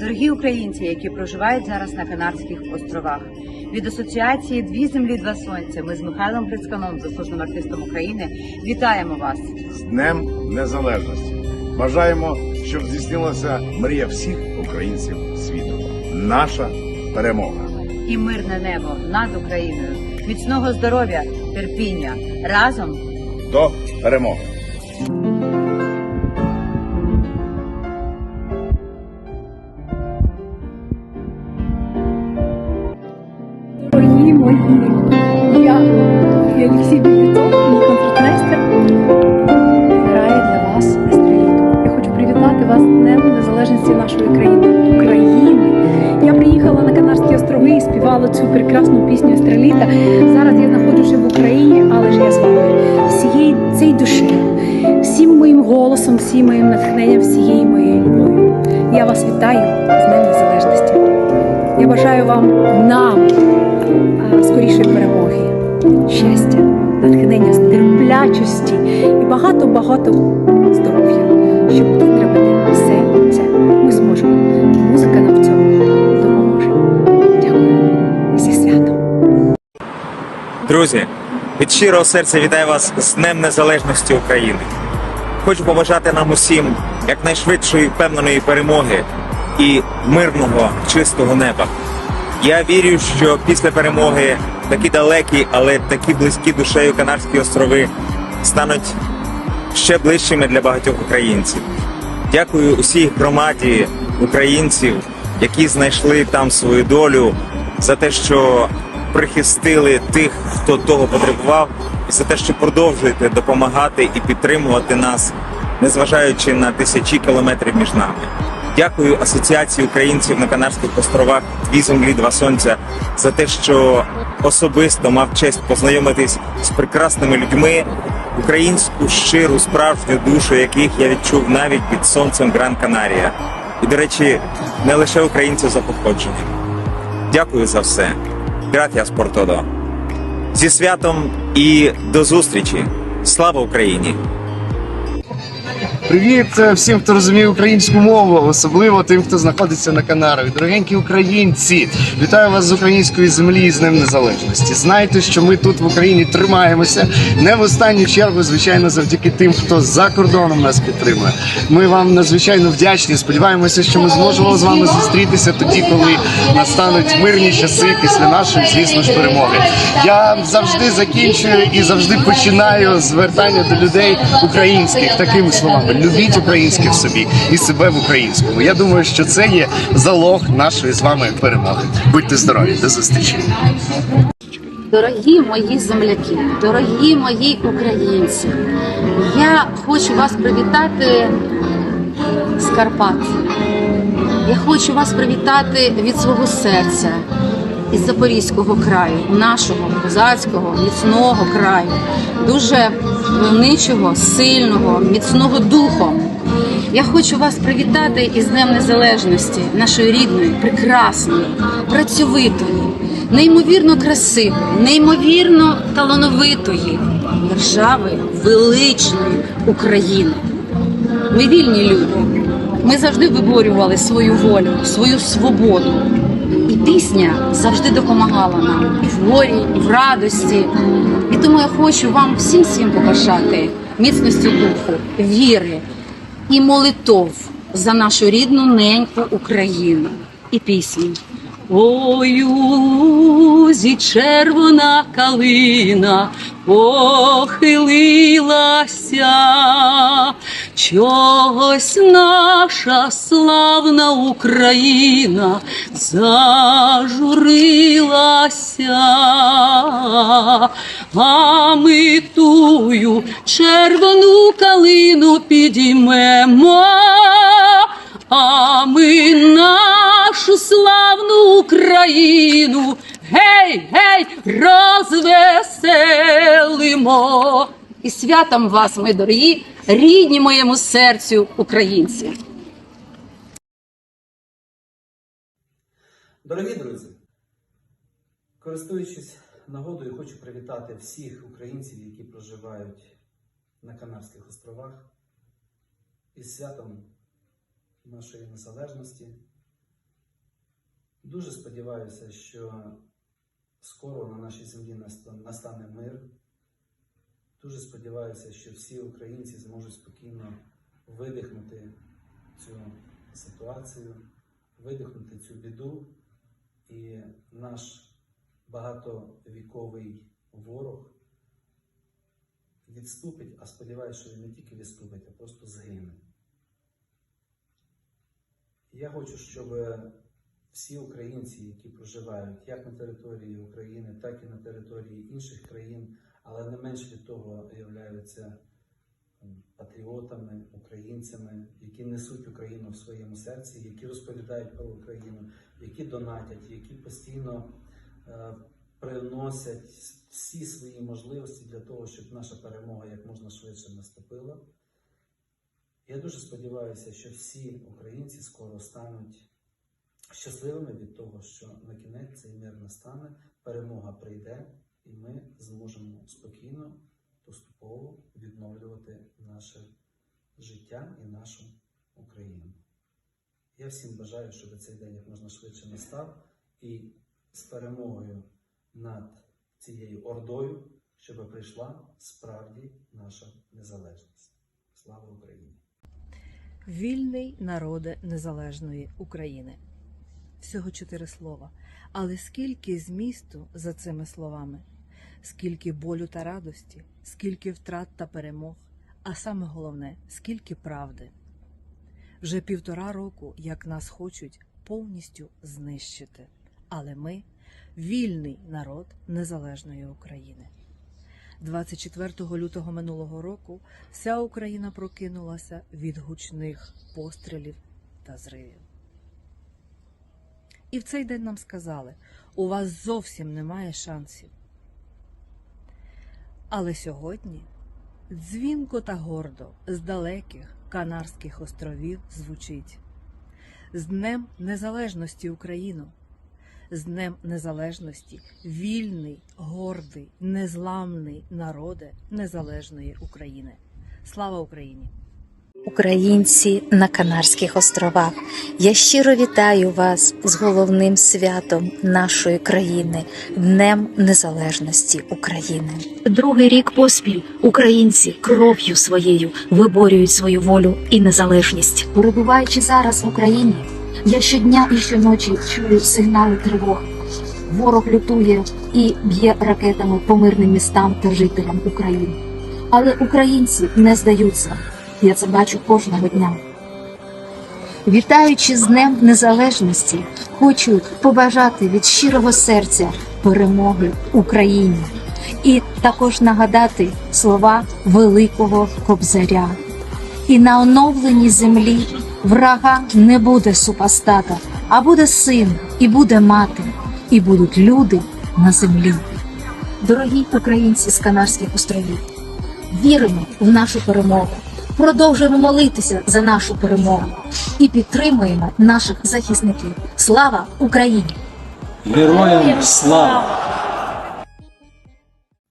Дорогі українці, які проживають зараз на Канарських островах, від асоціації Дві землі, два сонця. Ми з Михайлом Грицьканом, заслуженим артистом України, вітаємо вас. з Днем Незалежності. Бажаємо, щоб здійснилася мрія всіх українців світу. Наша перемога. і мирне небо над Україною, міцного здоров'я, терпіння разом. До перемоги! Олексій Бігітов, мій концертмейстер, грає для вас естреліту. Я хочу привітати вас Днем Незалежності нашої країни, України. Я приїхала на Канарські острови і співала цю прекрасну пісню Естреліта. Зараз я знаходжуся в Україні, але ж я з вами всією цією душею, всім моїм голосом, всім моїм натхненням, всією моєю любов'ю. Я вас вітаю з Днем Незалежності. Я бажаю вам нам скорішої перемоги, щастя, натхнення, терплячості і багато-багато здоров'я, щоб витримати все це. Ми зможемо. Музика нам в цьому допоможе. Дякую. Зі святом. Друзі, від щирого серця вітаю вас з Днем Незалежності України. Хочу побажати нам усім якнайшвидшої впевненої перемоги і мирного чистого неба. Я вірю, що після перемоги такі далекі, але такі близькі душею Канарські острови стануть ще ближчими для багатьох українців. Дякую усій громаді українців, які знайшли там свою долю, за те, що прихистили тих, хто того потребував, і за те, що продовжуєте допомагати і підтримувати нас, незважаючи на тисячі кілометрів між нами. Дякую Асоціації українців на Канарських островах Дві землі, два сонця за те, що особисто мав честь познайомитись з прекрасними людьми, українську щиру справжню душу, яких я відчув навіть під сонцем Гран Канарія. І, до речі, не лише українців за походженням. Дякую за все. Por todo. Зі святом і до зустрічі. Слава Україні! Привіт всім, хто розуміє українську мову, особливо тим, хто знаходиться на Канарах. Дорогенькі українці, вітаю вас з української землі і з Днем Незалежності. Знайте, що ми тут в Україні тримаємося не в останню чергу, звичайно, завдяки тим, хто за кордоном нас підтримує. Ми вам надзвичайно вдячні. Сподіваємося, що ми зможемо з вами зустрітися тоді, коли настануть мирні часи після нашої, звісно ж, перемоги. Я завжди закінчую і завжди починаю звертання до людей українських такими словами: любіть українське в собі і себе в українському. Я думаю, що це є залог нашої з вами перемоги. Будьте здорові, до зустрічі. Дорогі мої земляки, дорогі мої українці, я хочу вас привітати з Карпат. Я хочу вас привітати від свого серця із Запорізького краю, нашого козацького, міцного краю, дуже войничого, сильного, міцного духом. Я хочу вас привітати із Днем Незалежності, нашої рідної, прекрасної, працьовитої, неймовірно красивої, неймовірно талановитої держави величної України. Ми вільні люди. Ми завжди виборювали свою волю, свою свободу. І пісня завжди допомагала нам і в горі, і в радості. І тому я хочу вам всім всім побажати міцності духу, віри і молитов за нашу рідну неньку Україну і пісню. Ой, у лузі червона калина похилилася, чогось наша славна Україна зажурилася, а ми тую червону калину підіймемо. А ми нашу славну Україну гей, гей, розвеселимо. І святом вас, мої дорогі, рідні моєму серцю українці. Дорогі друзі, користуючись нагодою, хочу привітати всіх українців, які проживають на Канарських островах із святом нашої незалежності, Дуже сподіваюся, що скоро на нашій землі настане мир. Дуже сподіваюся, що всі українці зможуть спокійно видихнути цю ситуацію, видихнути цю біду, і наш багатовіковий ворог відступить, а сподіваюся, що він не тільки відступить, а просто згине. Я хочу, щоб всі українці, які проживають як на території України, так і на території інших країн, але не менш від того являються патріотами, українцями, які несуть Україну в своєму серці, які розповідають про Україну, які донатять, які постійно е, приносять всі свої можливості для того, щоб наша перемога як можна швидше наступила. Я дуже сподіваюся, що всі українці скоро стануть щасливими від того, що на кінець цей мир настане, перемога прийде, і ми зможемо спокійно, поступово відновлювати наше життя і нашу Україну. Я всім бажаю, щоб цей день як можна швидше настав і з перемогою над цією ордою, щоб прийшла справді наша незалежність. Слава Україні! Вільний народе незалежної України. Всього чотири слова. Але скільки змісту за цими словами, скільки болю та радості, скільки втрат та перемог, а саме головне, скільки правди. Вже півтора року, як нас хочуть повністю знищити. Але ми вільний народ незалежної України. 24 лютого минулого року вся Україна прокинулася від гучних пострілів та зривів. І в цей день нам сказали: у вас зовсім немає шансів. Але сьогодні дзвінко та гордо з далеких Канарських островів звучить з Днем Незалежності Україну! З Днем Незалежності вільний, гордий, незламний народе незалежної України. Слава Україні! Українці на Канарських островах. Я щиро вітаю вас з головним святом нашої країни Днем Незалежності України. Другий рік поспіль українці кров'ю своєю виборюють свою волю і незалежність. Перебуваючи зараз в Україні, я щодня і щоночі чую сигнали тривоги. Ворог лютує і б'є ракетами по мирним містам та жителям України. Але українці не здаються. Я це бачу кожного дня. Вітаючи з Днем Незалежності, хочу побажати від щирого серця перемоги Україні і також нагадати слова великого кобзаря. І на оновленій землі врага не буде супостата, а буде син, і буде мати, і будуть люди на землі. Дорогі українці з Канарських островів, віримо в нашу перемогу, продовжуємо молитися за нашу перемогу і підтримуємо наших захисників. Слава Україні! Героям слава!